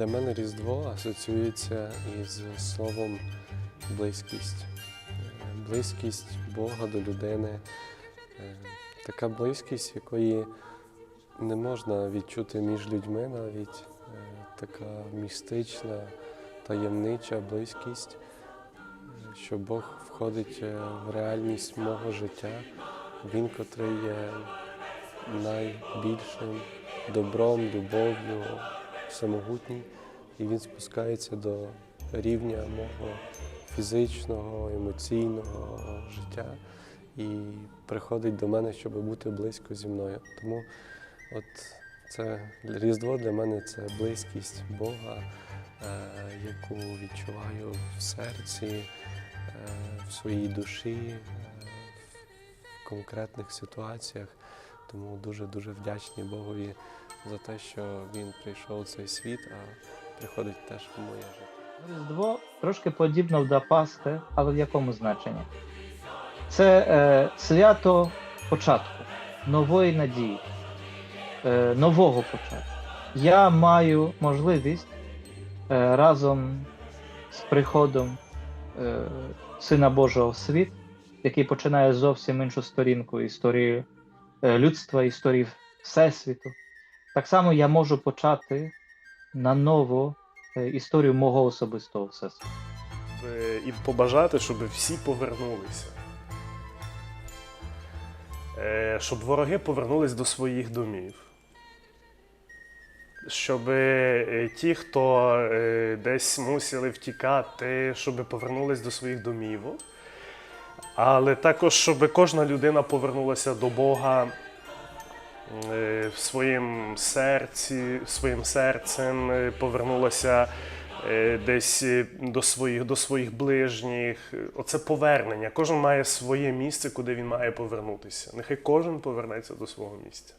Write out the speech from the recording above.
Для мене Різдво асоціюється із словом близькість. Е, Близькість Бога до людини. Е, Така близькість, якої не можна відчути між людьми навіть. Е, Така містична, таємнича близькість, що Бог входить в реальність мого життя. Він, котрий є найбільшим добром, любов'ю, всемогутній, і він спускається до рівня мого фізичного, емоційного життя і приходить до мене, щоб бути близько зі мною. Тому от це Різдво для мене це близькість Бога, е, яку відчуваю в серці, е, в своїй душі, е, в конкретних ситуаціях. Тому дуже-дуже вдячний Богові за те, що він прийшов у цей світ, а приходить теж в моє життя. Різдво трошки подібно до Пасхи, але в якому значенні? Це е, свято початку, нової надії, е, нового початку. Я маю можливість е, разом з приходом е, Сина Божого в світ, який починає зовсім іншу сторінку історії людства, історії Всесвіту. Так само я можу почати наново е, історію мого особистого всесвіту. Е, і побажати, щоб всі повернулися. Е, Щоб вороги повернулись до своїх домів. Щоб е, ті, хто е, десь мусили втікати, щоб повернулись до своїх домівок. Але також, щоб кожна людина повернулася до Бога е, в своїм серці, своїм серцем, е, повернулася е, десь до своїх, до своїх ближніх. Оце повернення. Кожен має своє місце, куди він має повернутися. Нехай кожен повернеться до свого місця.